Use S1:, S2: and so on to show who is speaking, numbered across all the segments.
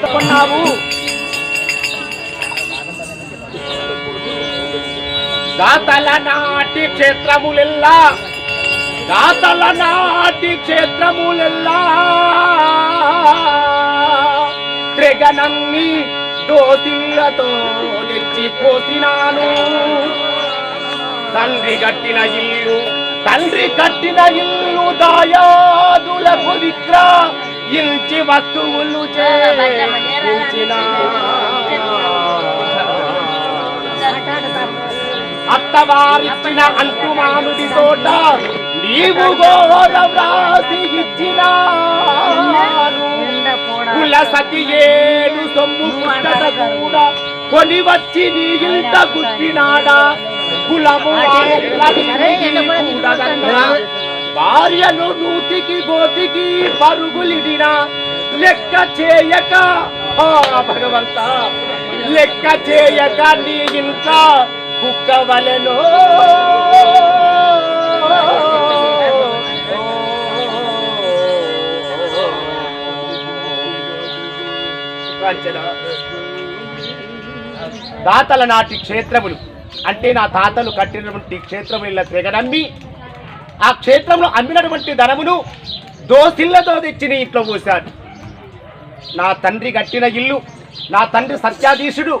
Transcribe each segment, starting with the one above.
S1: తప్పన్నావు దాతల నాటి క్షేత్రములెల్లా దాతల నాటి క్షేత్రములెల్లా. త్రిగణన్ని దోసిల్లతో తెచ్చి పోసినాను. తండ్రి కట్టిన ఇల్లు తండ్రి కట్టిన ఇల్లు దాయాదులకు విక్ర. ఇంచి వస్తువులు చేయించిన అత్తవారిచ్చిన అంటుమానుడి తోట నీవు గోడ వ్రాసి ఇచ్చినాను కుల సతి ఏడు సొమ్ము కూడా కొని వచ్చి నీ ఇంట గుప్పినాడా? కులము. భార్యను నూతికి గోతికి పరుగులిడినా లెక్క చేయక ఆ భగవంత లెక్క చేయక నీ ఇంట కుక్కవలెను. దాతల నాటి క్షేత్రములు. అంటే నా తాతలు కట్టినటువంటి క్షేత్రముల తెగనమ్మి ఆ క్షేత్రంలో అమ్మినటువంటి ధనమును దోసిళ్ళతో తెచ్చి నీ ఇంట్లో పోశాను నా తండ్రి కట్టిన ఇల్లు నా తండ్రి సత్యాధీశుడు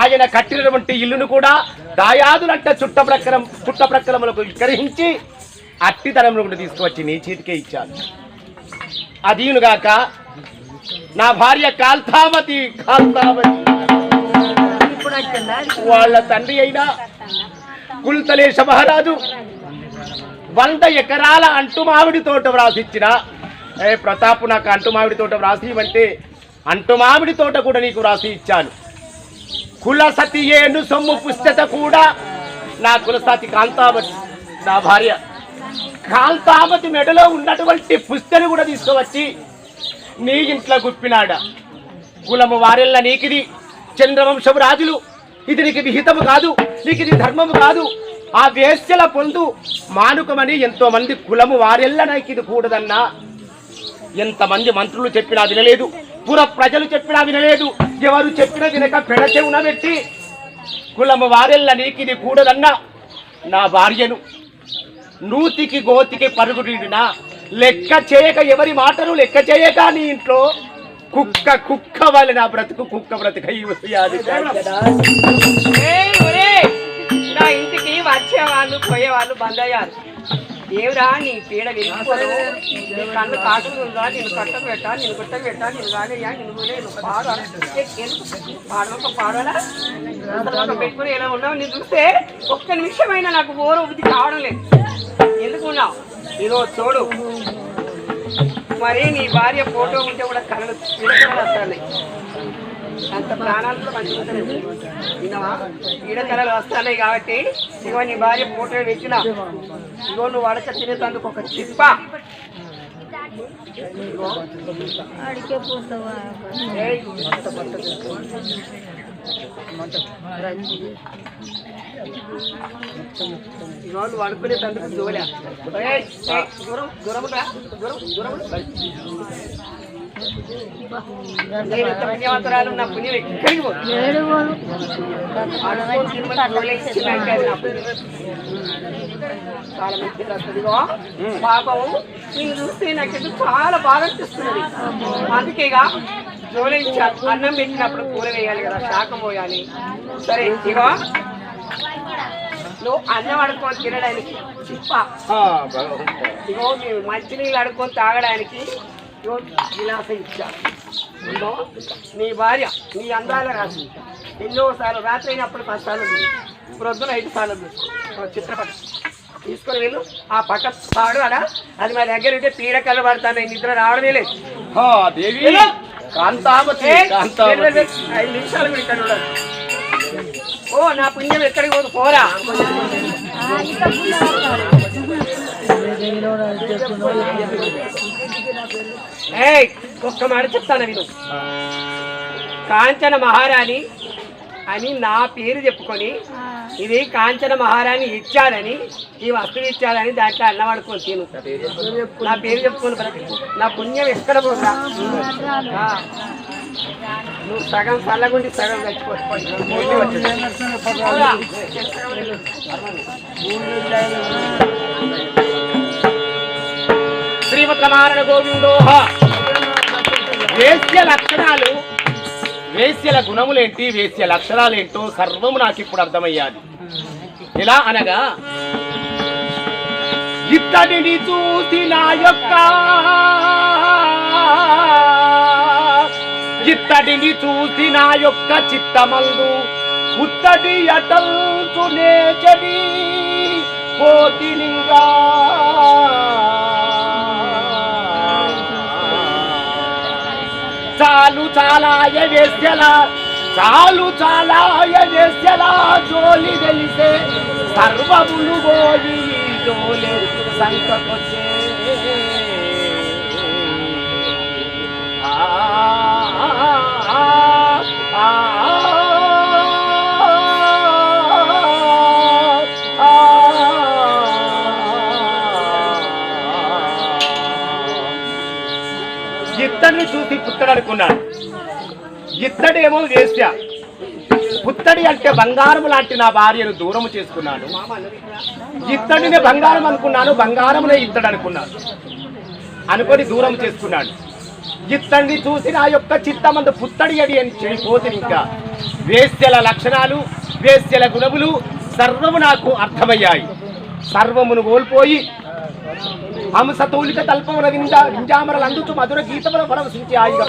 S1: ఆయన కట్టినటువంటి ఇల్లును కూడా దాయాదులంట చుట్ట ప్రక్కరం చుట్ట ప్రక్కరములకు విక్రహించి అట్టి ధనమును కూడా తీసుకువచ్చి నీ చేతికే ఇచ్చాను అదీనుగాక నా భార్య కాల్తామతి కాల్తామతి. వాళ్ళ తండ్రి అయినా కుల్తలేశ మహారాజు వంద ఎకరాల అంటు మామిడి తోట వ్రాసిచ్చిన. ఏ ప్రతాపు నాకు అంటు మామిడి తోట వ్రాసి ఇవ్వంటే అంటు మామిడి తోట కూడా నీకు వ్రాసి ఇచ్చాను. కుల సతి ఏను సొమ్ము పుస్తత కూడా నా కులసతి కాంతావతి నా భార్య కాంతావతి మెడలో ఉన్నటువంటి పుస్తని కూడా తీసుకువచ్చి నీ ఇంట్లో గుప్పినాడ. కులము వారెల్ల నీకిది చంద్రవంశపు రాజులు. ఇది నీకు విహితము కాదు నీకు ఇది ధర్మము కాదు. ఆ వేశ్యల పొందు మానుకమని ఎంతో మంది కులము వారెల్ల నాకు ఇది కూడదన్నా. ఎంతమంది మంత్రులు చెప్పినా వినలేదు పుర ప్రజలు చెప్పినా వినలేదు ఎవరు చెప్పినా వినక పెడ చెవున పెట్టి కులము వారెల్ల నీకిది కూడదన్నా. నా భార్యను నూతికి గోతికి పరుగుడిన లెక్క చేయక ఎవరి మాటలు లెక్క చేయక నీ ఇంట్లో కుక్క కుక్క వల్ల నా బ్రతుకు కుక్క బ్రతుకు
S2: నా ఇంటికి వచ్చేవాళ్ళు పోయేవాళ్ళు బంద్ అయ్యారు ఏమిరా నీ పీడ వెళ్ళిపోదు నీ కళ్ళు కాకులు ఉందా? నేను కట్టలు పెట్టా నేను గుట్టలు పెట్టా నేను రాగయ్యా నేను నేను పాడు పాడవక అసలు పెట్టుకుని ఎలా ఉన్నావు? నేను చూస్తే ఒక్క నిమిషమైనా నాకు ఓరో బుద్ధి కావడం లేదు. ఎందుకు ఉన్నావు? ఇదో చూడు. మరి నీ భార్య ఫోటో ఉంటే కూడా కళలు పీడకలు వస్తాయి. అంత ప్రాణాలతో మంచిగా విన్నావా? పీడకలలు వస్తున్నాయి కాబట్టి ఇగో నీ భార్య ఫోటో పెట్టిన ఇగో నువ్వు అడక తినేటందుకు ఒక చిప్ప. ఏయ్, కొత్త ఏయ్, ఏయ్, దూరం దూరం దూరం దూరం. నా పుణ్యం ఎక్కడికి. చాలా మంచిగా వస్తుందిగో పాపం నేను చూస్తే నాకెందుకు చాలా బాగా అనిపిస్తున్నది. అందుకేగా జోలించాను అన్నం పెట్టినప్పుడు కూర వేయాలి కదా శాఖం పోయాలి. సరే ఇగో నువ్వు అన్నం అడుక్కొని తినడానికి. చిప్ప ఇగో మేము మంచినీళ్ళు అడుక్కొని తాగడానికి ఇగో గిలాస ఇచ్చాను ఇగో నీ భార్య నీ అందాల రాసి ఎన్నోసార్లు రాత్రి అయినప్పుడు పదిసార్లు చూడు. ప్రొద్దున ఐదు సార్లు చిత్రపటం. తీసుకొని వెళ్ళు. ఆ పక్క పాడు అడా. అది మా దగ్గర ఉంటే పీడకలు పడతాను నిద్ర రావడమే లేదు.
S1: దేవి.
S2: వెళ్ళు. ఐదు నిమిషాలు కూడా ఇక్కడ ఉండదు ఓ నా పుణ్యం ఎక్కడికి పోదు పోరా. ఒక్క మాట చెప్తాను విను? కాంచన మహారాణి అని నా పేరు చెప్పుకొని ఇది కాంచన మహారాణి ఇచ్చారని ఈ వస్తువు ఇచ్చారని దాంట్లో అన్నం అనుకొని తిను. నా పేరు చెప్పుకొని నా పుణ్యం ఎక్కడ పోతా?
S3: నువ్వు సగం చల్లగుండి సగం చచ్చిపోతుంది.
S1: శ్రీమద్రమారణ గోవిందోహ వేస్య లక్షణాలు వేశ్యల గుణములేంటి వేస్య లక్షణాలేంటో సర్వము నాకు ఇప్పుడు అర్థమయ్యాలి ఎలా అనగా ఇత్తడిని చూసి నా యొక్క ఉత్తడిని చూసి నా యొక్క చిత్తమందు ఉత్తడి అటల్చునే చెడి పోతినిగా చాలు చాలాయ వేస్యలా చాలు చాలాయ వేస్యలా జోలి తెలిసే సర్వములు పోయి జోలి సంకటొచ్చే ఇత్తడిని చూసి పుత్తడు అనుకున్నాడు. ఇత్తడేమో వేశ్య. పుత్తడి అంటే బంగారం లాంటి నా భార్యను దూరం చేసుకున్నాను ఇత్తడిని బంగారం అనుకున్నాను బంగారమునే ఇత్తడు అనుకున్నాను అనుకొని దూరం చేసుకున్నాడు. ఇత్తడిని చూసి నా యొక్క చిత్తమందు పుత్తడియడి అని చెడిపోతుంది ఇంకా. వేశ్యల లక్షణాలు వేశ్యల గుణములు సర్వము నాకు అర్థమయ్యాయి. సర్వమును కోల్పోయి హంస తూలిక తల్పమున వింజా వింజామరలు అందుచు మధుర గీతముల పరవశించి ఆయుధ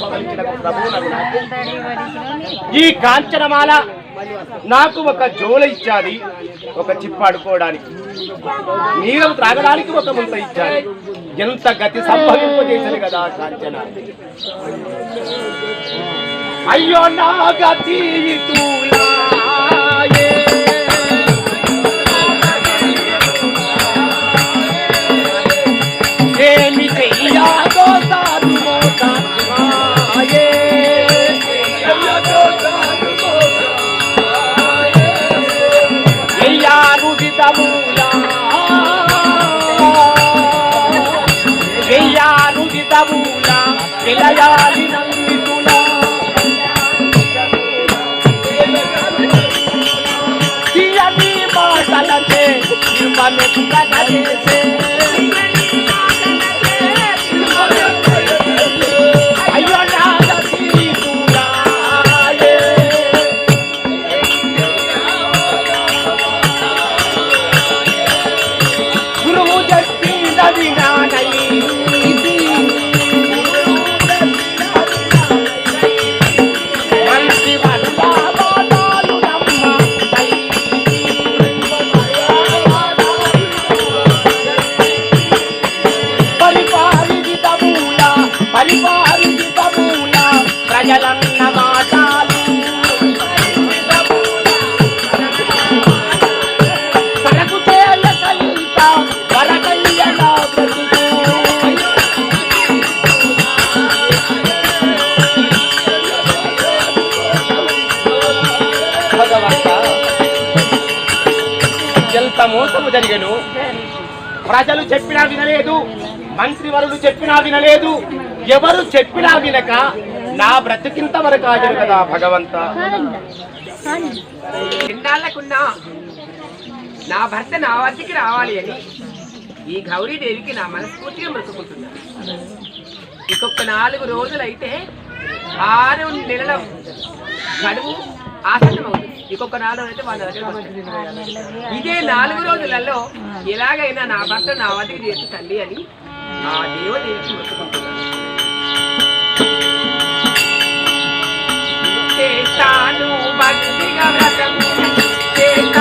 S1: ఈ కాంచనమాల నాకు ఒక జోల ఇచ్చాది ఒక చిప్పాడుకోవడానికి నీరం త్రాగడానికి ఒక ముంత ఇచ్చాది. ఎంత గతి సంభవింపజేసింది కదా కాంచన అయ్యో నా గతి কামে ধোকা লাগিয়েছে ప్రజలు చెప్పినా వినలేదు మంత్రివరులు చెప్పినా వినలేదు ఎవరు చెప్పినా వినక నా బ్రతికింత వరకు ఆగరు కదా భగవంత.
S3: ఎన్నాళ్ళకున్నా నా భర్త నా వద్దకి రావాలి అని ఈ గౌరీదేవికి నా మనస్ఫూర్తిగా మృతుకుంటున్నా ఇంకొక నాలుగు రోజులైతే ఆరు నెలల గడువు ఆసన్నమవుతుంది. ఇంకొక నాలుగు అయితే వాళ్ళ దగ్గర. ఇదే నాలుగు రోజులలో ఎలాగైనా నా భర్త నా వద్దకి చేసి తల్లి అని ఆ మొక్కుకుంటున్నాను చేస్తాను భక్తిగా వ్రతము చేస్తాను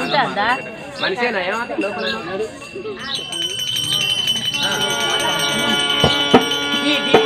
S3: ఉంటుందా? మనిషేనా ఏమవుతా లోపల ఉన్నాడు? ఇది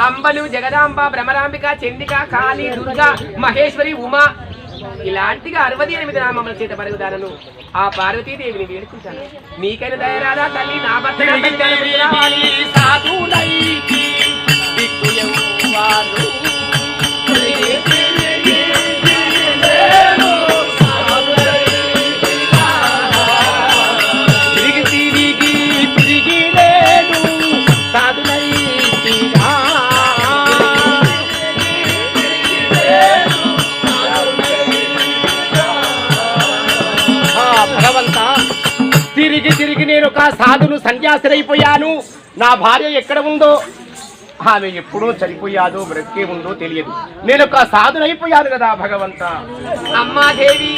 S3: అంబలు జగదాంబ భ్రమరాంబిక చండిక కాళి దుర్గా మహేశ్వరి ఉమా. ఇలాంటిగా అరవది ఎనిమిది నామముల చేత పరుగుదానను ఆ పార్వతీదేవిని వేడుకుంటాను. నీకైనా దయరాదా తల్లి? నా భర్త తిరిగి సాధును సన్యాసినైపోయాను నా భార్య ఎక్కడ ఉందో? ఆమె ఎప్పుడో చనిపోయాదో బ్రతికే ఉందో తెలియదు. నేను ఒక సాధునైపోయాను కదా భగవంత. అమ్మాదేవి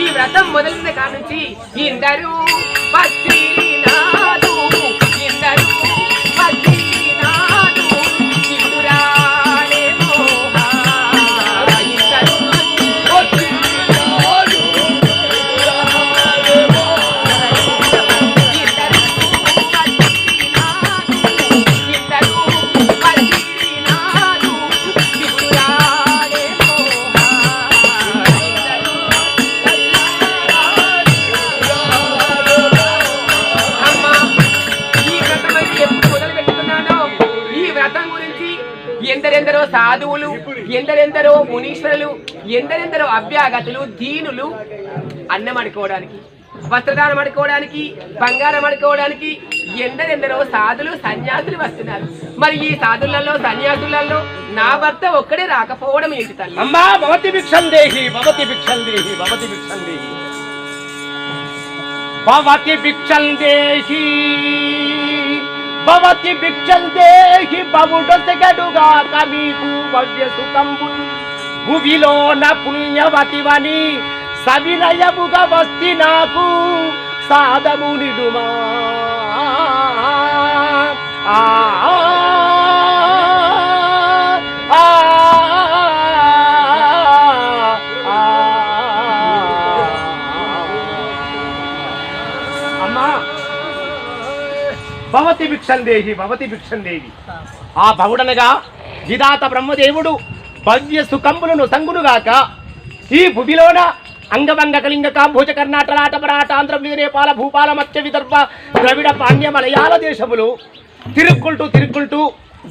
S3: ఈ వ్రతం మొదలైన కానుంచి ఇందరూ ఎందరెందరో దీనులు అన్నం అడుకోవడానికి వస్త్రదానం అడుకోవడానికి బంగారం అడుకోవడానికి ఎందరెందరో సాధులు సన్యాసులు వస్తున్నారు. మరి ఈ సాధులలో సన్యాసులలో నా భర్త ఒక్కడే రాకపోవడం ఏంటి తల్లి?
S1: అమ్మా భవతి భిక్షం దేహి భవతి భిక్షం దేహి భవతి భిక్షం దేహి. భవతి భిక్షం దేహి భవతి భిక్షం దేహి బవుడొసగడుగా మీకు భవ్య సుఖంబు భువిలోన పుణ్యవతివని సవినయముగా వస్తి నాకు. సాధము నిడుమా ఆ. ఆ, అమ్మా. భవతి భిక్షందేహి భవతి ఆ భవుడనగా జిదాత బ్రహ్మదేవుడు భవ్య సుఖంబులను సంగునుగాక. ఈ భువిలోన అంగభంగ కళింగ కాంభోజ కర్ణాటలాట పరాటాంధ్ర వీరేపాల నేపాల భూపాల మత్స్య విదర్భ ద్రవిడ పాండ్య మలయాళ దేశములు. తిరుక్కుంటూ తిరుక్కుంటూ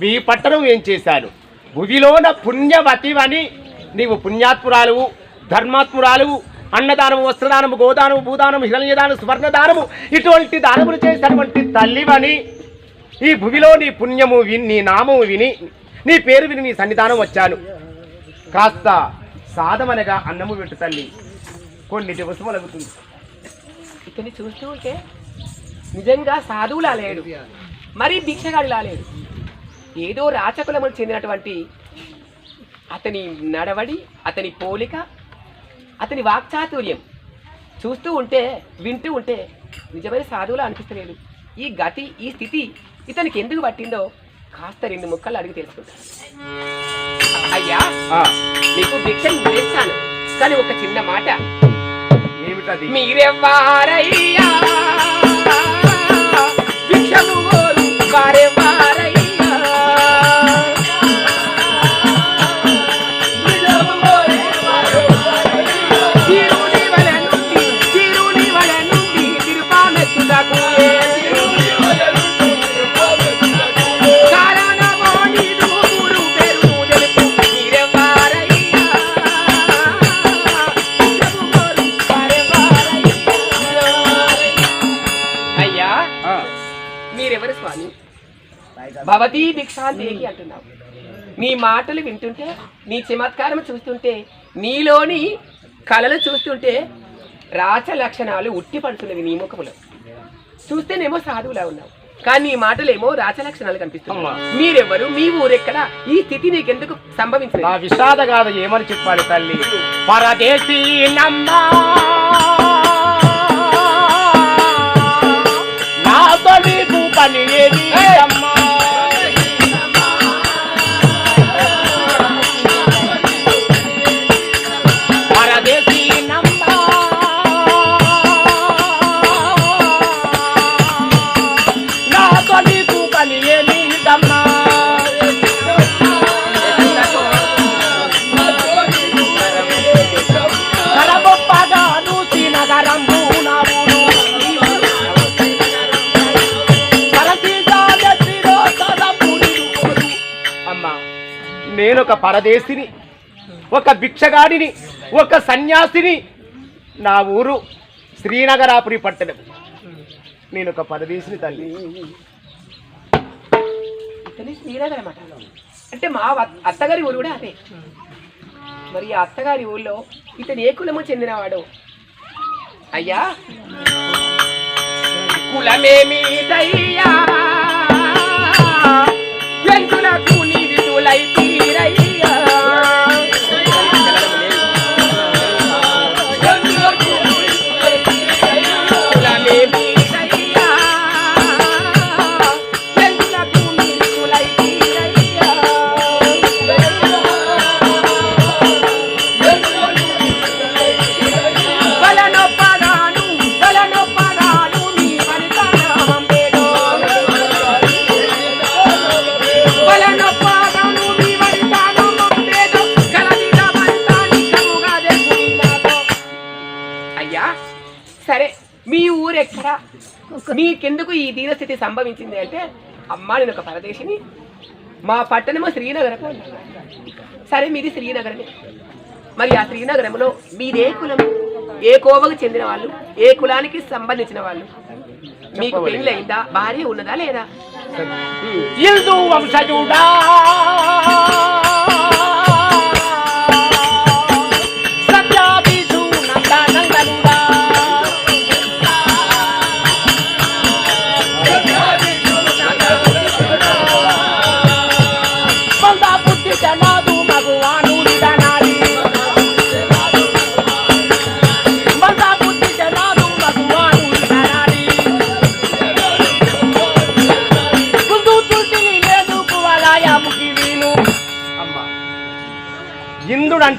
S1: మీ పట్టణం ఏం చేశాను? భువిలోన పుణ్యవతివని నీవు పుణ్యాత్మురాలువు ధర్మాత్మురాలువు అన్నదానము వస్త్రదానము గోదానము భూదానము హిరణ్యదానం స్వర్ణదానము ఇటువంటి దానములు చేసినటువంటి తల్లివని ఈ భువిలో నీ పుణ్యము విని నీ నామము విని నీ పేరు విని నీ సన్నిధానం వచ్చాను. కాస్త సాధమనగా అన్నము పెట్టు తల్లి. కొన్ని దివసములగుతుంది
S3: ఇతన్ని చూస్తూ ఉంటే నిజంగా సాధువులా లేడు. మరీ భిక్షగాడిలా లేడు. ఏదో రాచకులములు చెందినటువంటి అతని నడవడి అతని పోలిక అతని వాక్చాతుర్యం చూస్తూ ఉంటే వింటూ ఉంటే నిజమైన సాధువులా అనిపిస్తలేదు. ఈ గతి ఈ స్థితి ఇతనికి ఎందుకు పట్టిందో కాస్త రెండు ముక్కలు అడిగి తెలుసుకుంటాను అయ్యా మీకు భిక్షను వేస్తాను కానీ ఒక చిన్న మాట.
S1: ఏమిటది?
S3: మీరెవ్వారయ్యా? భవతీ భిక్షాంతేకి అంటున్నావు. నీ మాటలు వింటుంటే నీ చమత్కారం చూస్తుంటే నీలోని కళలు చూస్తుంటే రాచ లక్షణాలు ఉట్టి పడుతున్నవి నీ ముఖములో. చూస్తేనేమో సాధువులా ఉన్నావు. కానీ నీ మాటలేమో రాచ లక్షణాలు కనిపిస్తున్నాయి. మీరెవరు? మీ ఊరెక్కడ? ఈ స్థితి నీకెందుకు సంభవించలేదు?
S1: నా విషాద గాథ ఏమని చెప్పాలి తల్లి? పరదేశీ నమ్మా నాతో నీకు పని ఏది? నేనొక పరదేశిని ఒక భిక్షగాడిని ఒక సన్యాసిని నా ఊరు శ్రీనగరాపురి పట్టణం. నేను ఒక పరదేశిని తల్లి.
S3: అంటే మా అత్తగారి ఊరు కూడా అదే. మరి ఆ అత్తగారి ఊళ్ళో ఇతను ఏ కులము చెందినవాడు? అయ్యా! కులమేమి దయ్యా? మీకెందుకు ఈ దీనస్థితి సంభవించింది అంటే అమ్మా నేను ఒక పరదేశిని. మా పట్టణము శ్రీనగరము. అన్నాను. సరే మీది శ్రీనగరమే. మరి ఆ శ్రీనగరంలో మీదే కులం ఏ కోవకు చెందిన వాళ్ళు ఏ కులానికి సంబంధించిన వాళ్ళు? మీకు పెళ్ళయిందా? భార్య ఉన్నదా లేదా?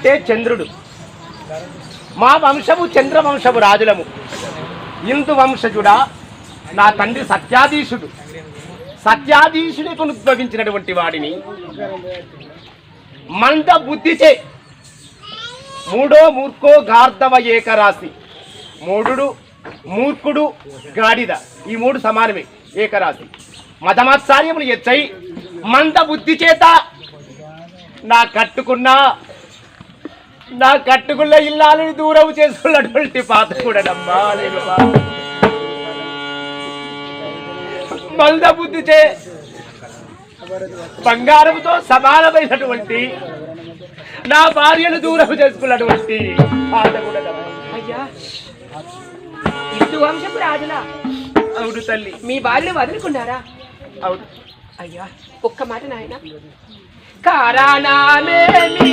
S1: అంటే చంద్రుడు. మా వంశము చంద్రవంశము రాజులము. ఇందు వంశజుడా నా తండ్రి సత్యాధీశుడు. సత్యాధీశుడికి ఉద్భవించినటువంటి వాడిని మంద బుద్ధిచే మూడో మూర్ఖో గార్ధవ ఏకరాశి. మూడు మూర్ఖుడు గాడిద. ఈ మూడు సమానమే ఏకరాశి. మతమాత్సార్యములు ఎచ్చై మంద బుద్ధి చేత నా కట్టుకున్న నా కట్టుకున్న ఇల్లాలని దూరం చేసుకున్నటువంటి పాత కూడానమ్మా నేను మంద బుద్ధి చే బంగారంతో సమానమైనటువంటి నా భార్యను దూరం చేసుకున్నటువంటి పాత
S3: అయ్యా హిందూ వంశపు రాజులా?
S1: అవును తల్లి.
S3: మీ భార్యను వదులుకున్నారా?
S1: అవును.
S3: అయ్యా ఒక్క మాట నాయన. కారణమేమి